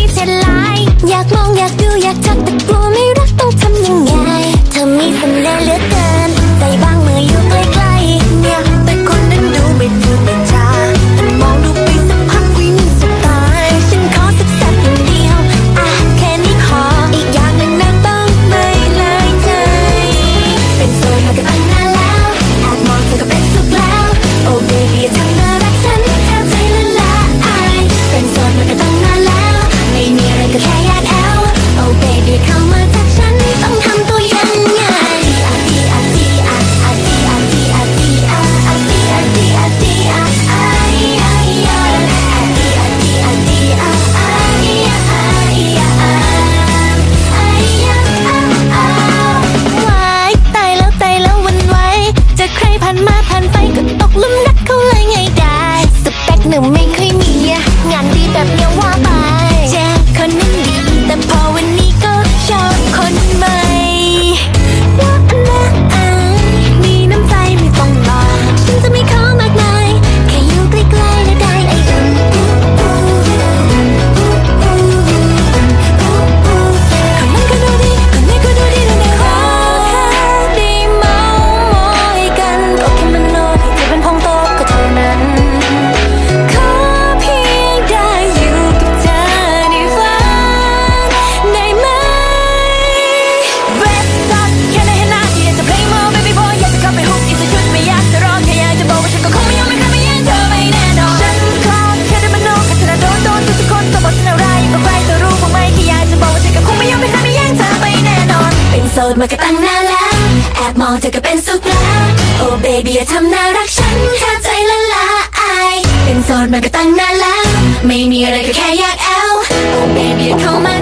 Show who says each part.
Speaker 1: ีเทลไลอยากมองอยากดูอยากทักแต่กลัวไม่รักต้องทำยังไง เธอมีทำแน่เลือ ดมาก็ตั้งนานแล้ว แอบมองเธอก็เป็นสุขแล้ว โอ้เบบี้อย่าทำน่ารักฉันแค่ใจละลายเป็นโสดมาก็ตั้งนานแล้ว ไม่มีอะไรก็แค่อยากเอา โอ้เบบี้อย่าเข้ามา